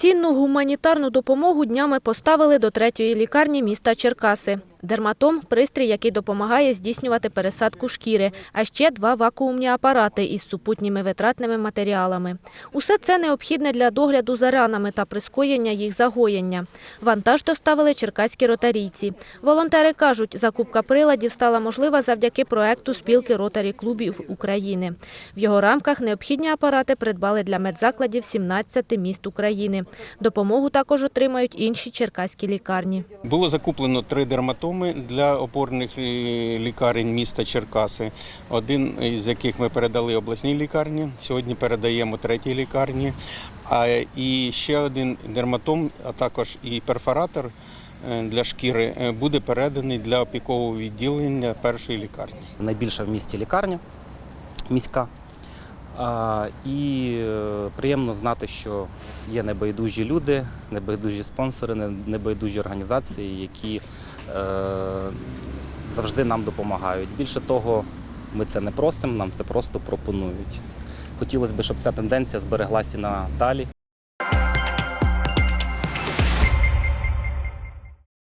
Цінну гуманітарну допомогу днями поставили до третьої лікарні міста Черкаси. Дерматом – пристрій, який допомагає здійснювати пересадку шкіри, а ще два вакуумні апарати із супутніми витратними матеріалами. Усе це необхідне для догляду за ранами та прискоєння їх загоєння. Вантаж доставили черкаські ротарійці. Волонтери кажуть, закупка приладів стала можлива завдяки проекту спілки ротарі клубів України. В його рамках необхідні апарати придбали для медзакладів 17 міст України. Допомогу також отримають інші черкаські лікарні. Було закуплено три дерматоми для опорних е, лікарень міста Черкаси. Один із яких ми передали обласній лікарні. Сьогодні передаємо третій лікарні. А і ще один дерматом, а також і перфоратор е, для шкіри е, буде переданий для опікового відділення першої лікарні. найбільша в місті лікарня міська. І е, приємно знати, що є небайдужі люди, небайдужі спонсори, небайдужі організації, які е, завжди нам допомагають. Більше того, ми це не просимо, нам це просто пропонують. Хотілося б, щоб ця тенденція збереглася і надалі.